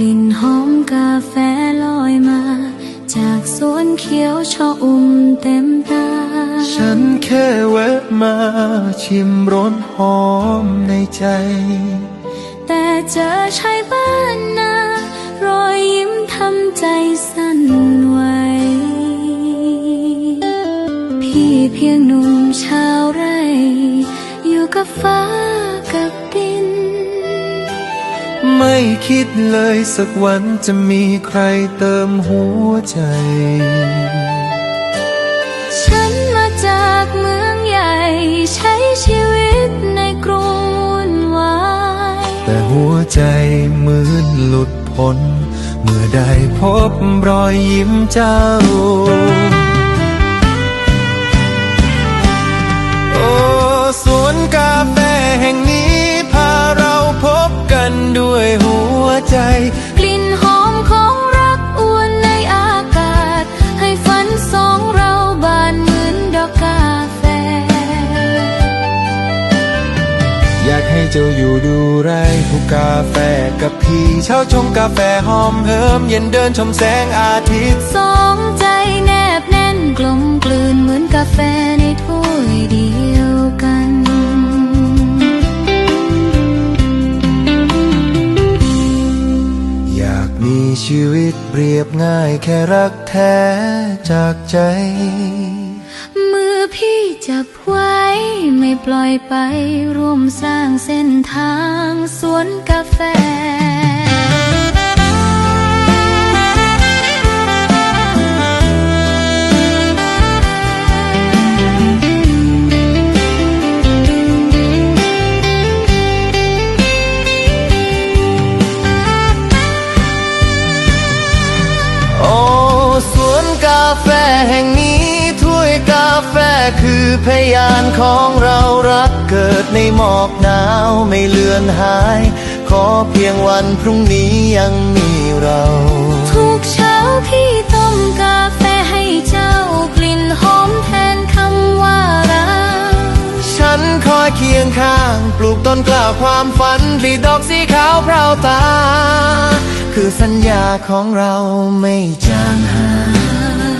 ลิ่นหอมกาแฟลอยมา จากสวนเขียวชอุ่มเต็มตา ฉันแค่แวะมาชิมร้อนหอมในใจ แต่เจอชายบ้านนารอยยิ้มทำใจสั่นไหวพี่เพียงหนุ่มชาวไร่ อยู่กับฟ้า ไม่คิดเลยสักวันจะมีใครเติมหัวใจ ฉันมาจากเมืองใหญ่ ใช้ชีวิตในกรุงวุ่นวาย แต่หัวใจเหมือนหลุดพ้น เมื่อได้พบรอยยิ้มเจ้าโอ้สวนกาแฟ อยากให้เจ้าอยู่ดูไรผู้กาแฟกับพี่เช้าชงกาแฟหอมเฮิมเย็นเดินชมแสงอาทิตย์ สองใจแนบแน่นกลมกลืนเหมือนกาแฟในถ้วยเดียวกัน อยากมีชีวิตเรียบง่ายแค่รักแท้จากใจมือพี่ จับไว้ไม่ปล่อยไปร่วมสร้างเส้นทางสวนกาแฟโอ้สวนกาแฟแห่งนี้ พยานของเรารักเกิดในหมอกหนาวไม่เลือนหาย ขอเพียงวันพรุ่งนี้ยังมีเรา ทุกเช้าพี่ต้มกาแฟให้เจ้ากลิ่นหอมแทนคำว่ารัก ฉันคอยเคียงข้าง ปลูกต้นกล้าความฝันผลิดอกสีขาวเพราตา คือสัญญาของเราไม่จางหาย